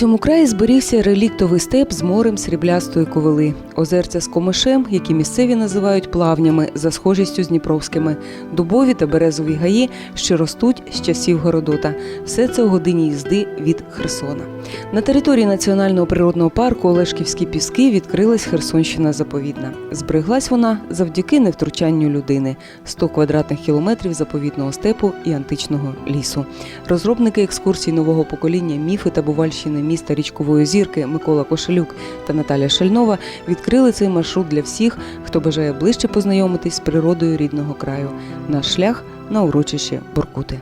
Цьому краї зберігся реліктовий степ з морем сріблястої ковили, озерця з комишем, які місцеві називають плавнями за схожістю з дніпровськими, дубові та березові гаї, що ростуть з часів Городота. Все це у годині їзди від Херсона. На території національного природного парку Олешківські піски відкрилась Херсонщина заповідна. Збереглась вона завдяки невтручанню людини 100 квадратних кілометрів заповідного степу і античного лісу. Розробники екскурсій нового покоління міфи та бувальщини міста річкової зірки Микола Кошелюк та Наталя Шельнова відкрили цей маршрут для всіх, хто бажає ближче познайомитись з природою рідного краю. Наш шлях на урочище Боркути.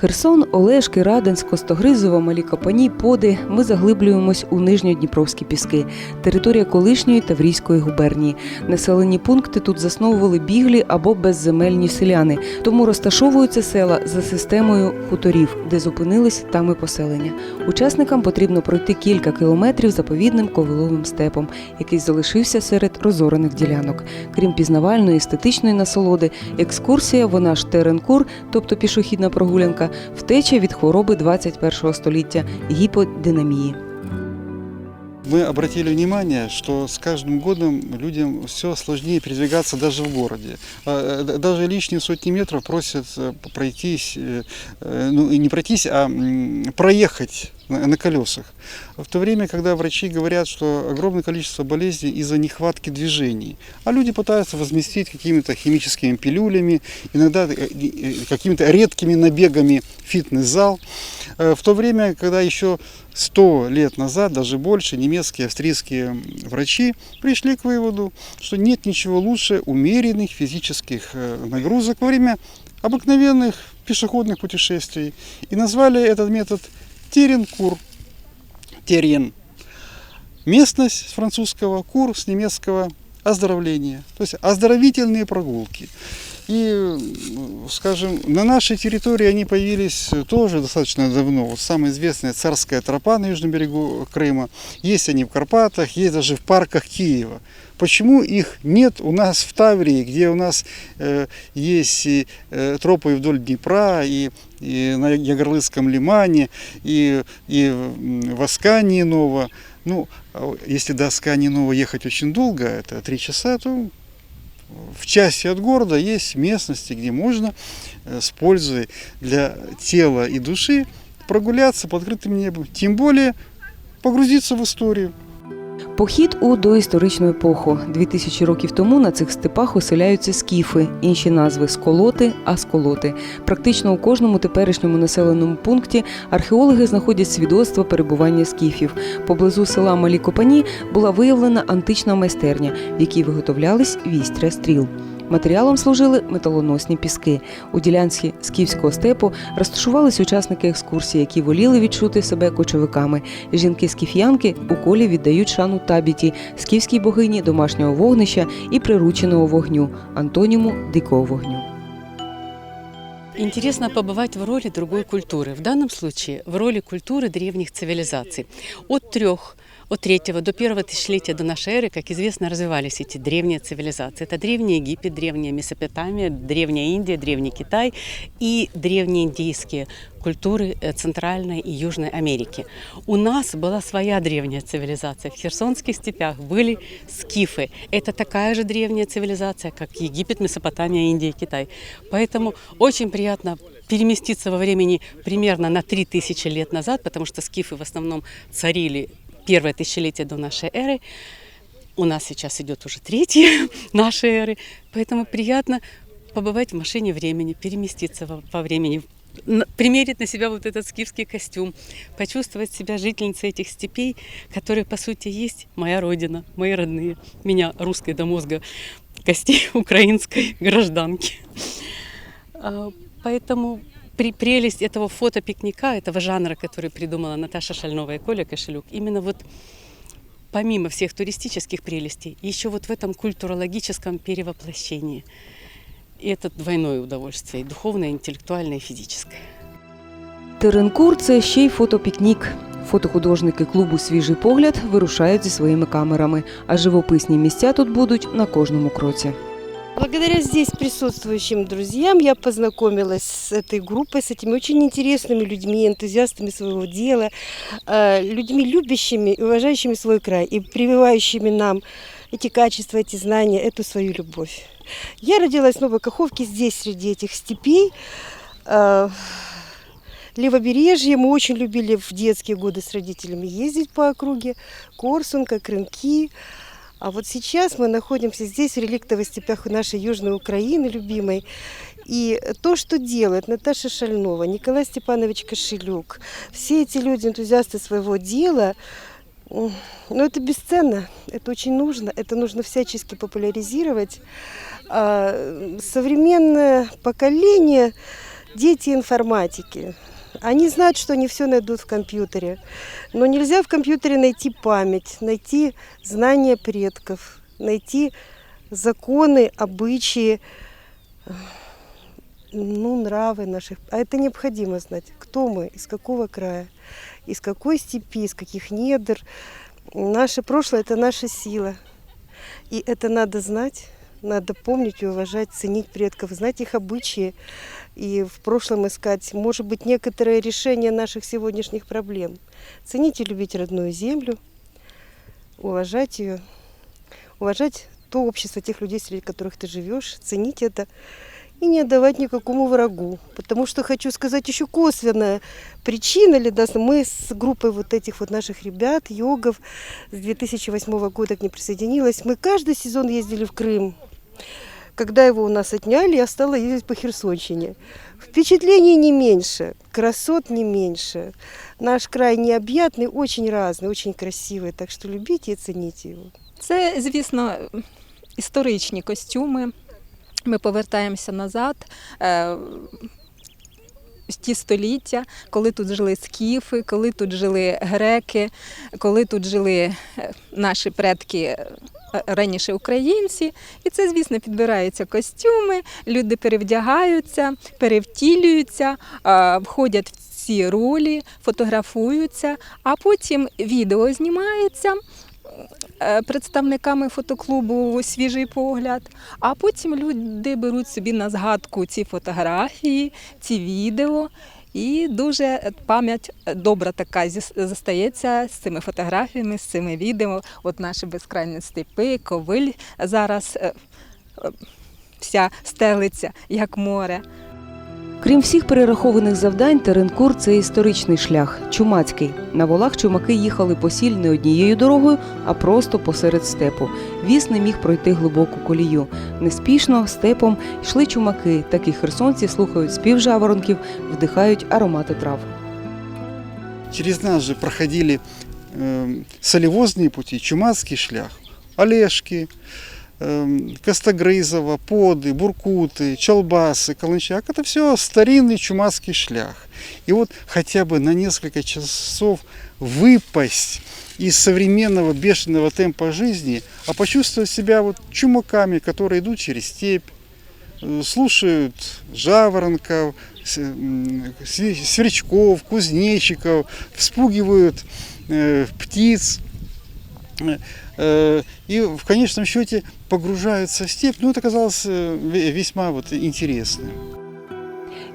Херсон, Олешки, Раденськ, Костогризово, Малі Капані, Поди. Ми заглиблюємось у нижньодніпровські піски, територія колишньої Таврійської губернії. Населені пункти тут засновували біглі або безземельні селяни, тому розташовуються села за системою хуторів, де зупинились там і поселення. Учасникам потрібно пройти кілька кілометрів заповідним ковиловим степом, який залишився серед розорених ділянок. Крім пізнавальної естетичної насолоди, екскурсія, вона ж теренкур, тобто пішохідна прогулянка, втеча від хвороби 21 століття гіподинамії. Мы обратили внимание, что с каждым годом людям все сложнее передвигаться даже в городе. А, э, Даже лишние сотни метров просят э, пройтись, э, э, ну и не пройтись, а м, проехать на колесах. В то время, когда врачи говорят, что огромное количество болезней из-за нехватки движений, а люди пытаются возместить какими-то химическими пилюлями, иногда э, какими-то редкими набегами фитнес-зал. Э, В то время, когда еще 100 лет назад, даже больше, немецкие, австрийские врачи пришли к выводу, что нет ничего лучше умеренных физических э, нагрузок во время обыкновенных пешеходных путешествий. И назвали этот метод теренкур. Терен. Местность с французского, кур с немецкого оздоровление. То есть оздоровительные прогулки. И, скажем, на нашей территории они появились тоже достаточно давно. Вот самая известная царская тропа на южном берегу Крыма. Есть они в Карпатах, есть даже в парках Киева. Почему их нет у нас в Таврии, где у нас э, есть и э, тропы вдоль Днепра, и, и на Ягорлыцком лимане, и, и в Аскании Ново. Ну, а если до Аскании Ново ехать очень долго, это три часа, то в часе от города есть местности, где можно э, с пользой для тела и души прогуляться под открытым небом. Тем более погрузиться в историю. Похід у доісторичну епоху. Дві тисячі років тому на цих степах оселяються скіфи, інші назви сколоти, асколоти. Практично у кожному теперішньому населеному пункті археологи знаходять свідоцтва перебування скіфів. Поблизу села Малі Копані була виявлена антична майстерня, в якій виготовлялись вістря стріл. Матеріалом служили металоносні піски. У ділянці скіфського степу розташувались учасники екскурсії, які воліли відчути себе кочовиками. Жінки-скіф'янки у колі віддають шану табіті, скіфській богині домашнього вогнища і прирученого вогню, антоніму дикого вогню. Интересно побывать в роли другой культуры. В данном случае в роли культуры древних цивилизаций. От трех от третьего до первого тысячелетия до нашей эры, как известно, развивались эти древние цивилизации. Это Древний Египет, Древняя Месопотамия, Древняя Индия, Древний Китай и древнеиндийские культуры э, Центральной и Южной Америки. У нас была своя древняя цивилизация. В Херсонских степях были скифы. Это такая же древняя цивилизация, как Египет, Месопотамия, Индия, Китай. Поэтому очень приятно переместиться во времени примерно на 3000 лет назад, потому что скифы в основном царили первое тысячелетие до нашей эры. У нас сейчас идет уже третье нашей эры, поэтому приятно побывать в машине времени, переместиться во, во времени, примерить на себя вот этот скифский костюм, почувствовать себя жительницей этих степей, которые, по сути, есть моя родина, мои родные, меня русской до мозга костей украинской гражданки. А, Поэтому прелесть этого фотопикника, этого жанра, который придумала Наташа Шальнова и Коля Кошелюк, именно вот помимо всех туристических прелестей, еще вот в этом культурологическом перевоплощении. И это двойное удовольствие, и духовное, и интеллектуальное, и физическое. Теренкур це ще й фотопікнік. Фотохудожники клубу Свіжий погляд вирушають зі своїми камерами, а живописні місця тут будуть на кожному кроці. Благодаря здесь присутствующим друзьям я познакомилась с этой группой, с этими очень интересными людьми, энтузиастами своего дела, э, людьми, любящими и уважающими свой край и прививающими нам эти качества, эти знания, эту свою любовь. Я родилась в Новой Каховке, здесь, среди этих степей. Э, Левобережье мы очень любили в детские годы с родителями ездить по округе, Корсунка, Крынки. А вот сейчас мы находимся здесь, в реликтовых степях нашей Южной Украины, любимой. И то, что делает Наташа Шальнова, Николай Степанович Кошелюк, все эти люди, энтузиасты своего дела, м, ну это бесценно, это очень нужно, это нужно всячески популяризировать. А, современное поколение, дети информатики, Они знают, что они все найдут в компьютере. Но нельзя в компьютере найти память, найти знания предков, найти законы, обычаи, ну, нравы наших. А это необходимо знать, кто мы, из какого края, из какой степи, из каких недр. Наше прошлое – это наша сила. И это надо знать, надо помнить и уважать, ценить предков, знать их обычаи и в прошлом искать, может быть, некоторые решения наших сегодняшних проблем. Ценить и любить родную землю, уважать ее, уважать то общество тех людей, среди которых ты живешь, ценить это и не отдавать никакому врагу. Потому что хочу сказать еще косвенная причина, или да, мы с группой вот этих вот наших ребят, йогов, с 2008 года к ним присоединилась, мы каждый сезон ездили в Крым. Когда его у нас отняли, я стала ездить по Херсонщине. Впечатлений не меньше, красот не меньше. Наш край необъятный, очень разный, очень красивый, так что любите и цените его. Це, звісно, історичні костюми. Ми повертаємося назад. е, в ті століття, коли тут жили скіфи, коли тут жили греки, коли тут жили е, наші предки. е, Раніше українці, і це, звісно, підбираються костюми, люди перевдягаються, перевтілюються, входять в ці ролі, фотографуються, а потім відео знімається е, представниками фотоклубу Свіжий погляд. А потім люди беруть собі на згадку ці фотографії, ці відео. І дуже пам'ять добра така застається з цими фотографіями, з цими відео. От наші безкрайні степи, ковиль зараз е, е, вся стелиться, як море. Крім всіх перерахованих завдань, Теренкур це історичний шлях, чумацький. На волах чумаки їхали по сіль не однією дорогою, а просто посеред степу. Віз не міг пройти глибоку колію. Неспішно степом йшли чумаки. Такі херсонці слухають спів жаворонків, вдихають аромати трав. Через нас же проходили э, солевозные пути, Чумацкий шлях, Олешки, Костогрызово, Поды, Буркуты, Чалбасы, Каланчак. Это все старинный чумацкий шлях. И вот хотя бы на несколько часов выпасть из современного бешеного темпа жизни, а почувствовать себя вот чумаками, которые идут через степь, э, слушают жаворонков, сверчков, кузнечиков, вспугивают э, птиц. Э, э, И в конечном счете погружаются в степь. Ну, это казалось э, ве- весьма вот интересным.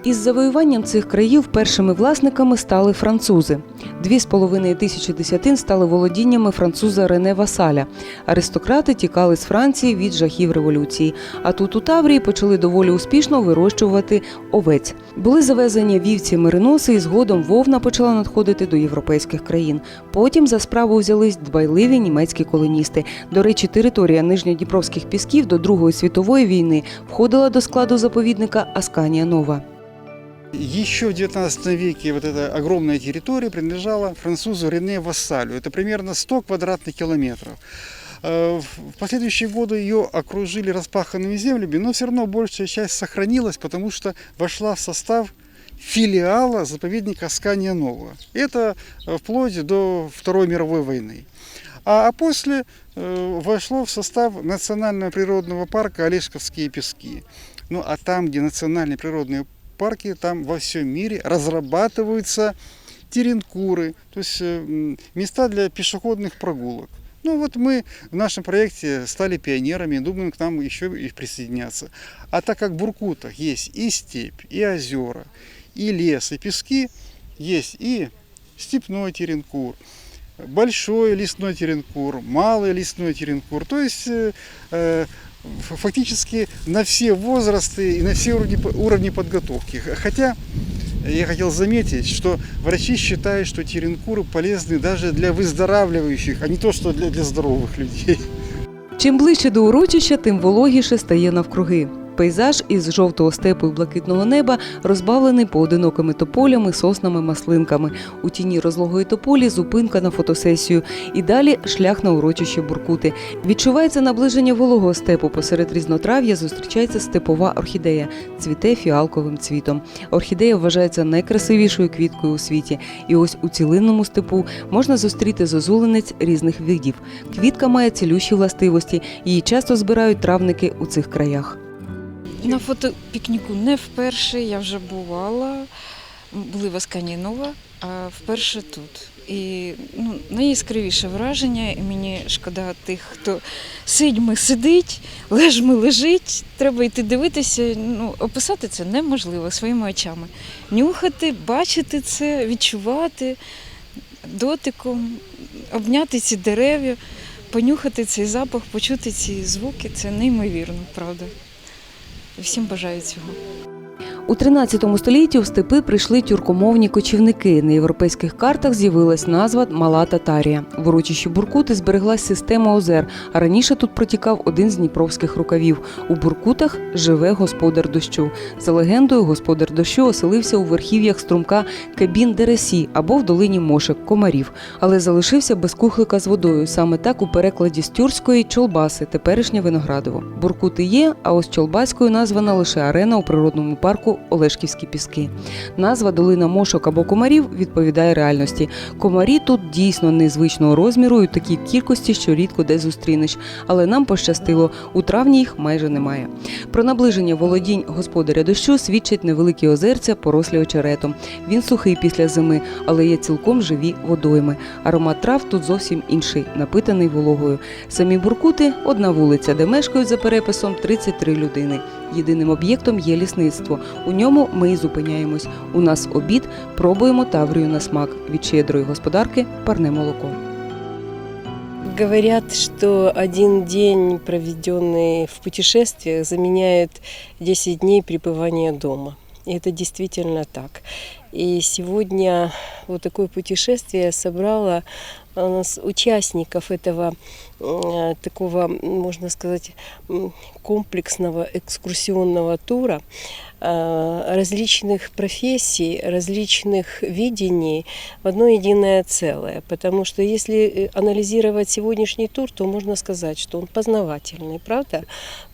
Із завоюванням цих країв першими власниками стали французи. Дві з половиною тисячі десятин стали володіннями француза Рене Васаля. Аристократи тікали з Франції від жахів революції. А тут у Таврії почали доволі успішно вирощувати овець. Були завезені вівці мериноси, і згодом вовна почала надходити до європейських країн. Потім за справу взялись дбайливі німецькі колоністи. До речі, територія нижньодніпровських пісків до Другої світової війни входила до складу заповідника Асканія Нова. Еще в 19 веке вот эта огромная территория принадлежала французу Рене Вассалю. Это примерно 100 квадратных километров. Э, В последующие годы ее окружили распаханными землями, но все равно большая часть сохранилась, потому что вошла в состав филиала заповедника Аскания Нова. Это э, вплоть до Второй мировой войны. А, а после э, вошло в состав национального природного парка Олешковские пески. Ну а там, где национальные природные парки, там во всем мире разрабатываются теренкуры, то есть э, места для пешеходных прогулок. Ну вот мы в нашем проекте стали пионерами, думаем к нам еще и присоединяться. А так как в Буркутах есть и степь, и озера, и лес, и пески, есть и степной теренкур, большой лесной теренкур, малый лесной теренкур. То есть э, э, фактически на все возрасты и на все уровни, по- уровни подготовки. Х- Хотя я хотел заметить, что врачи считают, что теренкуры полезны даже для выздоравливающих, а не то, что для, для здоровых людей. Чим ближче до урочища, тим вологіше стає навкруги. Пейзаж із жовтого степу і блакитного неба розбавлений поодинокими тополями, соснами, маслинками. У тіні розлогої тополі зупинка на фотосесію. І далі шлях на урочище Буркути. Відчувається наближення вологого степу. Посеред різнотрав'я зустрічається степова орхідея. Цвіте фіалковим цвітом. Орхідея вважається найкрасивішою квіткою у світі. І ось у цілинному степу можна зустріти зозуленець різних видів. Квітка має цілющі властивості. Її часто збирають травники у цих краях. На фотопікніку не вперше, я вже бувала, були в Асканінова, а вперше тут. І ну, найяскравіше враження, і мені шкода тих, хто сидьми сидить, лежми лежить. Треба йти дивитися. Ну, описати це неможливо своїми очами. Нюхати, бачити це, відчувати дотиком, обняти ці дерев'я, понюхати цей запах, почути ці звуки це неймовірно, правда. Всім бажаю цього. У 13 столітті в степи прийшли тюркомовні кочівники. На європейських картах з'явилась назва Мала Татарія. В урочищі Буркути збереглась система озер, а раніше тут протікав один з дніпровських рукавів. У Буркутах живе господар дощу. За легендою, господар дощу оселився у верхів'ях струмка Кабін Дересі або в долині Мошек Комарів, але залишився без кухлика з водою. Саме так у перекладі з тюркської Чолбаси, теперішнє Виноградово. Буркути є, а ось Чолбаською названа лише арена у природному парку Олешківські піски. Назва долина мошок або комарів відповідає реальності. Комарі тут дійсно незвичного розміру і такій кількості, що рідко де зустрінеш. Але нам пощастило, у травні їх майже немає. Про наближення володінь господаря дощу свідчать невеликі озерця, порослі очеретом. Він сухий після зими, але є цілком живі водойми. Аромат трав тут зовсім інший, напитаний вологою. Самі буркути одна вулиця, де мешкають за переписом 33 людини. Єдиним об'єктом є лісництво. У ньому ми і зупиняємось. У нас обід, пробуємо таврію на смак. Від щедрої господарки парне молоко. Говорят, что один день, проведенный в путешествиях, заменяет 10 дней пребывания дома. И это действительно так. И сегодня вот такое путешествие собрало у нас участников этого э, такого, можно сказать, м, комплексного экскурсионного тура э, различных профессий, различных видений в одно единое целое. Потому что если э, анализировать сегодняшний тур, то можно сказать, что он познавательный, правда?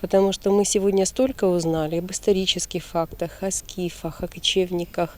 Потому что мы сегодня столько узнали об исторических фактах, о скифах, о кочевниках,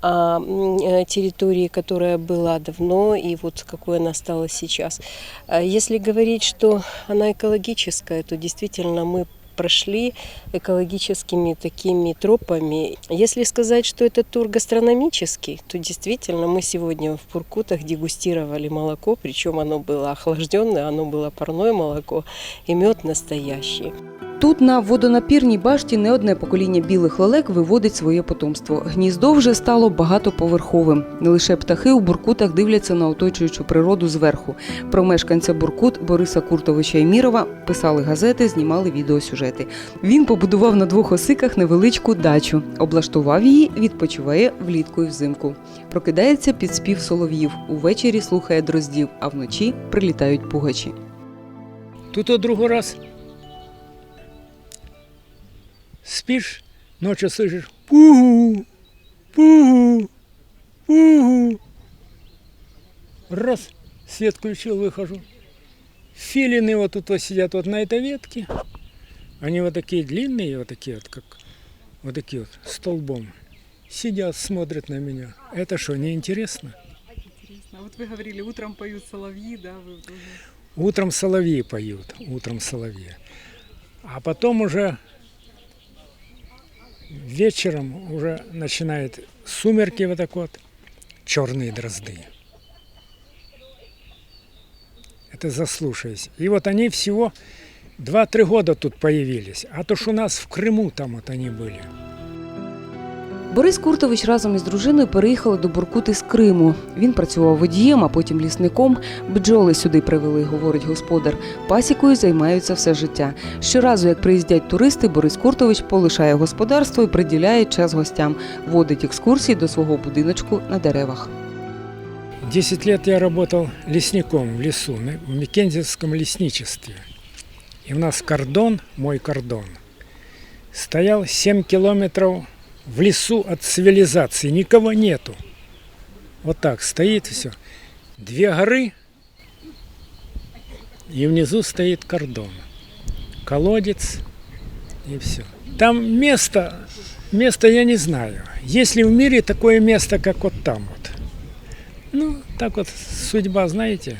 о м, э, территории, которая была давно и вот какой она стала сейчас. А Если говорить, что она экологическая, то действительно мы прошли экологическими такими тропами. Если сказать, что это тур гастрономический, то действительно мы сегодня в Пуркутах дегустировали молоко, причем оно было охлажденное, оно было парное молоко и мед настоящий. Тут на водонапірній башті не одне покоління білих лелек виводить своє потомство. Гніздо вже стало багатоповерховим. Не лише птахи у буркутах дивляться на оточуючу природу зверху. Про мешканця Буркут Бориса Куртовича Емірова писали газети, знімали відеосюжети. Він побудував на двох осиках невеличку дачу, облаштував її, відпочиває влітку і взимку. Прокидається під спів солов'їв. Увечері слухає дроздів, а вночі прилітають пугачі. Тут от другой раз спишь, ночью слышишь пугу, пугу, пугу. Раз, свет включил, выхожу. Филины вот тут вот сидят вот на этой ветке. Они вот такие длинные, вот такие вот, как вот такие вот, столбом. Сидят, смотрят на меня. Это что, неинтересно? А вот вы говорили, утром поют соловьи, да? Вы. Утром соловьи поют, утром соловьи. А потом уже вечером уже начинает сумерки вот так вот, черные дрозды. это заслушаюсь. И вот они всего 2-3 года тут появились. А то ж у нас в Крыму там вот они были. Борис Куртович разом із дружиною переїхали до Буркути з Криму. Він працював водієм, а потім лісником. Бджоли сюди привели, говорить господар. Пасікою займаються все життя. Щоразу, як приїздять туристи, Борис Куртович полишає господарство і приділяє час гостям, водить екскурсії до свого будиночку на деревах. 10 лет я работал лесником в лесу, в Микензевском лесничестве. И у нас кордон, мой кордон, стоял 7 километров в лесу от цивилизации. Никого нету. Вот так стоит все. Две горы, и внизу стоит кордон. Колодец, и все. Там место, место я не знаю. Есть ли в мире такое место, как вот там вот? Ну, так вот судьба, знаете,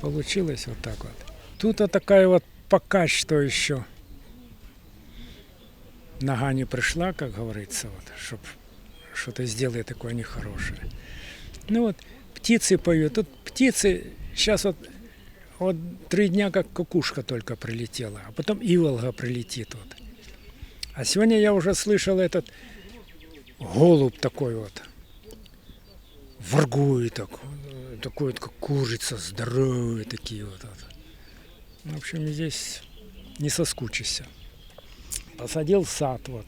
получилась вот так вот. Тут вот такая вот пока что еще нога не пришла, как говорится, вот, чтобы что-то сделать такое нехорошее. Ну вот, птицы поют. Тут птицы, сейчас вот, вот три дня как кукушка только прилетела, а потом иволга прилетит вот. А сегодня я уже слышал этот голубь такой вот, воргует так, такой вот, как курица, здоровые такие вот. вот. В общем, здесь не соскучишься. Посадил сад вот.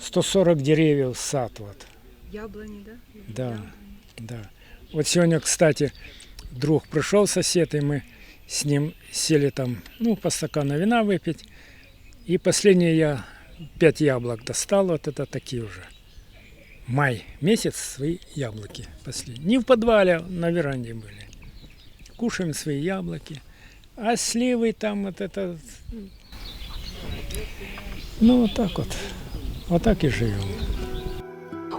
140 деревьев сад вот. Яблони, да? Да, да. Вот сегодня, кстати, друг пришел сосед, и мы с ним сели там, ну, по стакану вина выпить. И последние я пять яблок достал, вот это такие уже. Май месяц свои яблоки последние. Не в подвале, а на веранде были. Кушаем свои яблоки. А сливы там вот это... Ну, отак от. Отак і так и живем.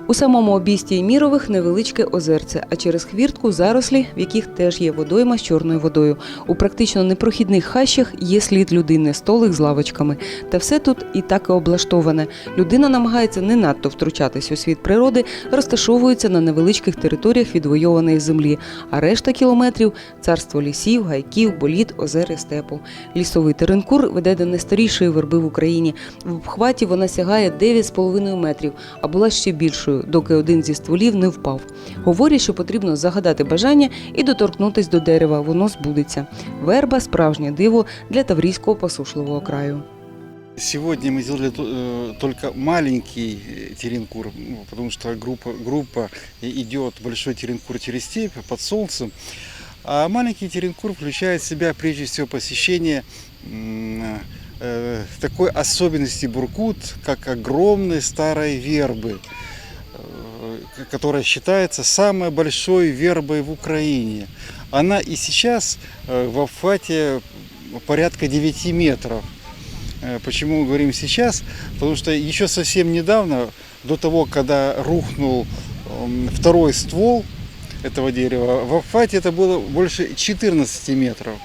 У самому обійсті Мірових невеличке озерце, а через хвіртку зарослі, в яких теж є водойма з чорною водою. У практично непрохідних хащах є слід людини, столик з лавочками. Та все тут і так і облаштоване. Людина намагається не надто втручатись у світ природи, розташовується на невеличких територіях відвойованої землі, а решта кілометрів царство лісів, гайків, боліт, озер і степу. Лісовий теренкур веде до найстарішої верби в Україні. В обхваті вона сягає 9,5 метрів, а була ще більшою, доки один зі стволів не впав. Говорять, що потрібно загадати бажання і доторкнутись до дерева, воно збудеться. Верба справжнє диво для Таврійського посушливого краю. Сегодня мы сделали то- э, только маленький э, теренкур, ну, потому что группа, группа и- идет большой теренкур через степь под солнцем. А маленький теренкур включает в себя прежде всего посещение м, э, такой особенности Буркут, как огромной старой вербы, э, к- Которая считается самой большой вербой в Украине. Она и сейчас э, в обхвате порядка 9 метров. Э, Почему говорим сейчас? Потому что еще совсем недавно, до того, когда рухнул эм, второй ствол этого дерева, в обхвате это было больше 14 метров.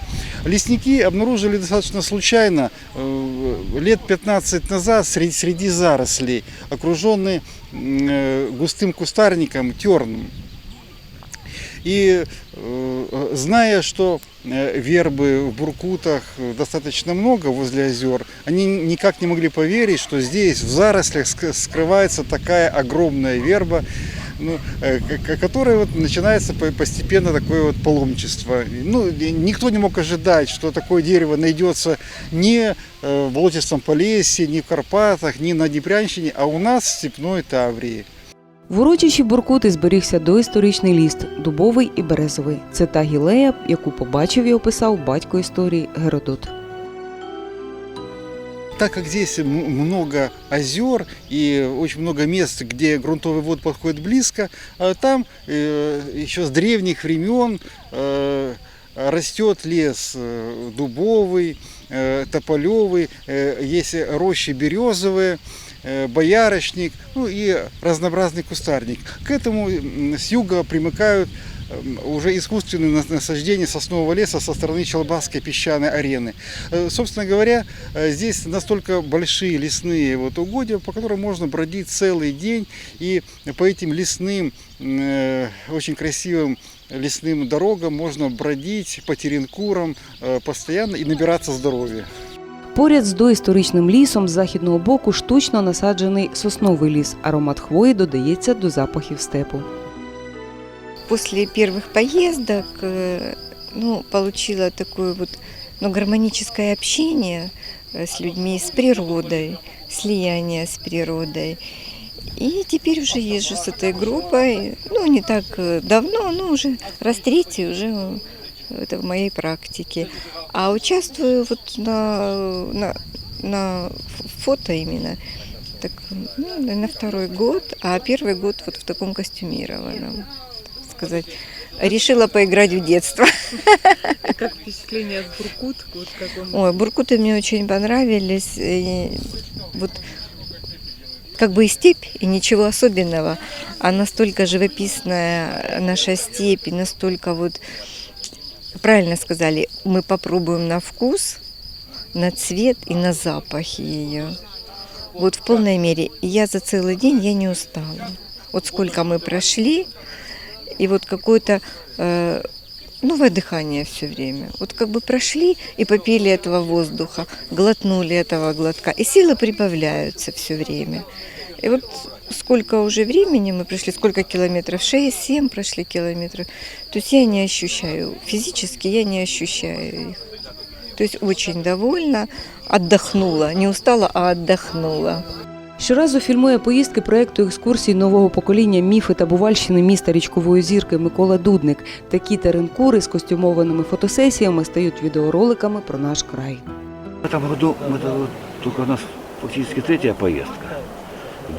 Лесники обнаружили достаточно случайно, э, лет 15 назад, среди, среди зарослей, э, густым кустарником, терном. И э, зная, что э, вербы в Буркутах э, достаточно много возле озер, они никак не могли поверить, что здесь в зарослях ск- скрывается такая огромная верба, ну, э, к- к- которой вот начинается постепенно такое вот паломничество. Ну, никто не мог ожидать, что такое дерево найдется не э, в Болотистом Полесье, не в Карпатах, не на Днепрянщине, а у нас в степной Таврии. В урочищі Буркути зберігся доісторичний ліст дубовий і березовий. Це та гілея, яку побачив і описав батько історії Геродот Так как здесь м- много озер и очень много мест, где грунтовый вод подходит близко, а там э, еще с древних времен э, растет лес э, дубовый, э, тополевый, э, есть рощи березовые, э, боярышник, ну и разнообразный кустарник. К этому м, с юга примыкают м, уже искусственные нас- насаждения соснового леса со стороны Челбасской песчаной арены. Э, Собственно говоря, э, здесь настолько большие лесные вот угодья, по которым можно бродить целый день и по этим лесным, э, очень красивым лесным дорогам, можно бродить по теренкурам э, постоянно и набираться здоровья. Поряд з доісторичним лісом з західного боку штучно насаджений сосновий ліс. Аромат хвої додається до запахів степу. После первых поездок э, ну, получила такое вот ну, гармоническое общение э, с людьми, с природой, слияние с природой. И теперь уже езжу с этой группой, ну, не так э, давно, но уже раз третий уже это в моей практике. А участвую вот на, на, на фото именно, так, ну, на второй год, а первый год вот в таком костюмированном сказать. Решила поиграть в детство. Как впечатление от Буркут? Вот как вам? Ой, буркуты мне очень понравились. И вот как бы и степь, и ничего особенного, а настолько живописная наша степь, и настолько вот, правильно сказали, мы попробуем на вкус, на цвет и на запахи ее. Вот в полной мере. И я за целый день я не устала. Вот сколько мы прошли, и вот какое-то э, новое дыхание все время. Вот как бы прошли и попили этого воздуха, глотнули этого глотка, и силы прибавляются все время. И вот сколько уже времени мы прошли, сколько километров, 6-7 прошли километров, то есть я не ощущаю, физически я не ощущаю их. То есть очень довольна, отдохнула, не устала, а отдохнула. Щоразу фільмує поїздки проєкту екскурсій нового покоління міфи та бувальщини міста річкової зірки Микола Дудник. Такі теренкури з костюмованими фотосесіями стають відеороликами про наш край. В этом году это вот только у нас фактически третья поездка.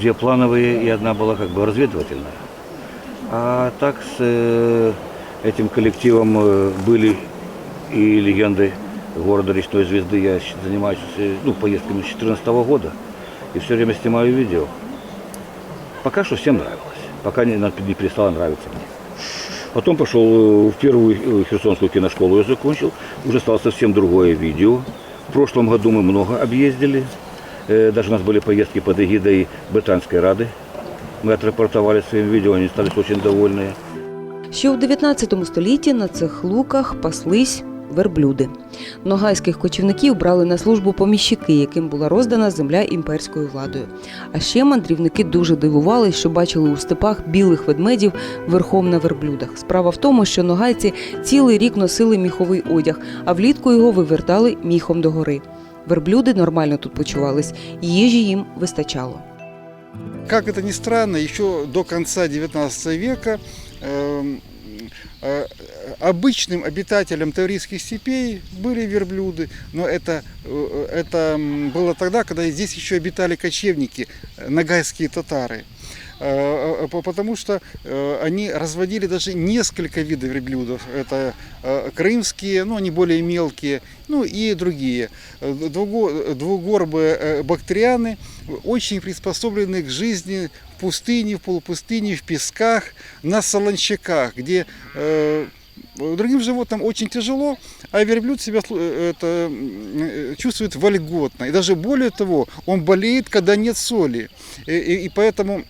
Две плановые и одна была как бы разведывательная. А так с э, этим коллективом э, были и легенды города Речной Звезды. Я щ- занимаюсь э, ну, поездками с 2014 года и все время снимаю видео. Пока что всем нравилось, пока не, не перестало нравиться мне. Потом пошел э, в первую э, Херсонскую киношколу, я закончил. Уже стало совсем другое видео. В прошлом году мы много объездили. Э, Даже у нас были поездки под эгидой Британской Рады. Мы отрапортовали своим видео, они стали очень довольны. Ще у 19 столітті на цих луках паслись верблюди. Ногайських кочівників брали на службу поміщики, яким була роздана земля імперською владою. А ще мандрівники дуже дивувались, що бачили у степах білих ведмедів верхом на верблюдах. Справа в тому, що ногайці цілий рік носили міховий одяг, а влітку його вивертали міхом догори. Верблюди нормально тут почувались, їжі їм вистачало. Как это ни странно, еще до конца XIX века эм, э, обычным обитателем таврийских степей были верблюды, но это, э, это было тогда, когда здесь еще обитали кочевники, э, нагайские татары. Э, по- Потому что они разводили даже несколько видов верблюдов. Это крымские, ну они более мелкие, ну и другие. Двуго- Двугорбые бактерианы очень приспособлены к жизни в пустыне, в полупустыне, в песках, на солончаках, где другим животным очень тяжело, а верблюд себя слу- э, это, м, э, чувствует вольготно. И даже более того, он болеет, когда нет соли. И, и- и поэтому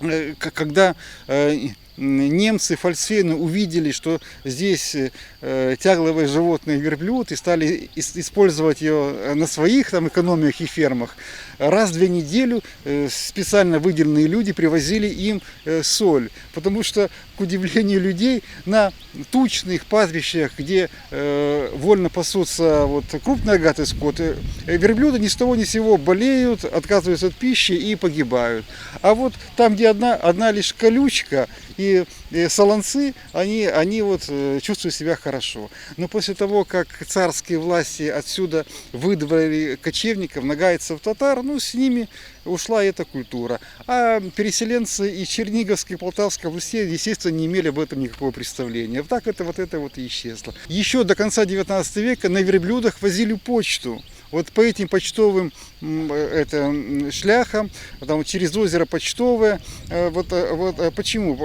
э, к- когда э, немцы, фальцфейны увидели, что здесь э, тягловое животное верблюд и стали ис- использовать ее э, на своих там, экономиях и фермах, раз в две недели э, специально выделенные люди привозили им соль. Потому что, к удивлению людей, на тучных пастбищах, где вольно пасутся вот, крупный рогатый скот, верблюды ни с того ни с сего болеют, отказываются от пищи и погибают. А вот там, где одна, одна лишь колючка и, э, солонцы, они, они вот э, чувствуют себя хорошо. Но после того, как царские власти отсюда выдворили кочевников, нагайцев, татар, ну, с ними ушла эта культура. А переселенцы из Черниговской и Полтавской областей, естественно, не имели об этом никакого представления. Так это вот это вот и исчезло. Еще до конца 19 века на верблюдах возили почту. Вот по этим почтовым э, это, шляхам, там, через озеро Почтовое. Э, Вот, э, вот почему?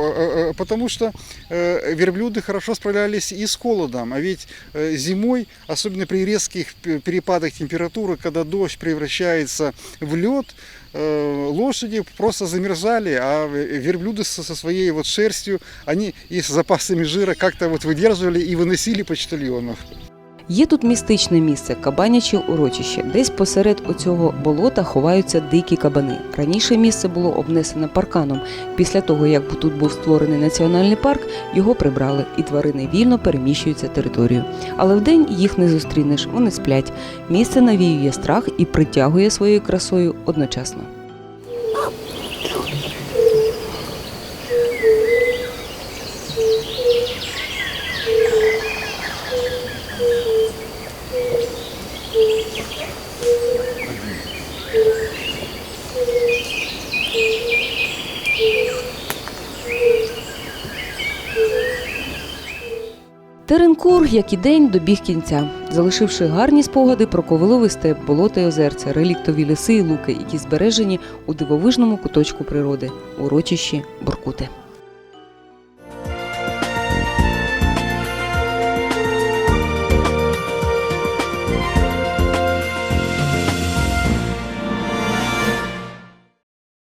Потому что верблюды хорошо справлялись и с холодом, а ведь зимой, особенно при резких перепадах температуры, когда дождь превращается в лед, лошади просто замерзали, а верблюды со своей вот шерстью, они и с запасами жира как-то вот выдерживали и выносили почтальонов. Є тут містичне місце кабаняче урочище. Десь посеред оцього болота ховаються дикі кабани. Раніше місце було обнесене парканом. Після того, як тут був створений національний парк, його прибрали, і тварини вільно переміщуються територію. Але вдень їх не зустрінеш, вони сплять. Місце навіює страх і притягує своєю красою одночасно. Теренкур, як і день, добіг кінця, залишивши гарні спогади про ковиловий степ, болота й озерця, реліктові ліси і луки, які збережені у дивовижному куточку природи урочищі Боркути.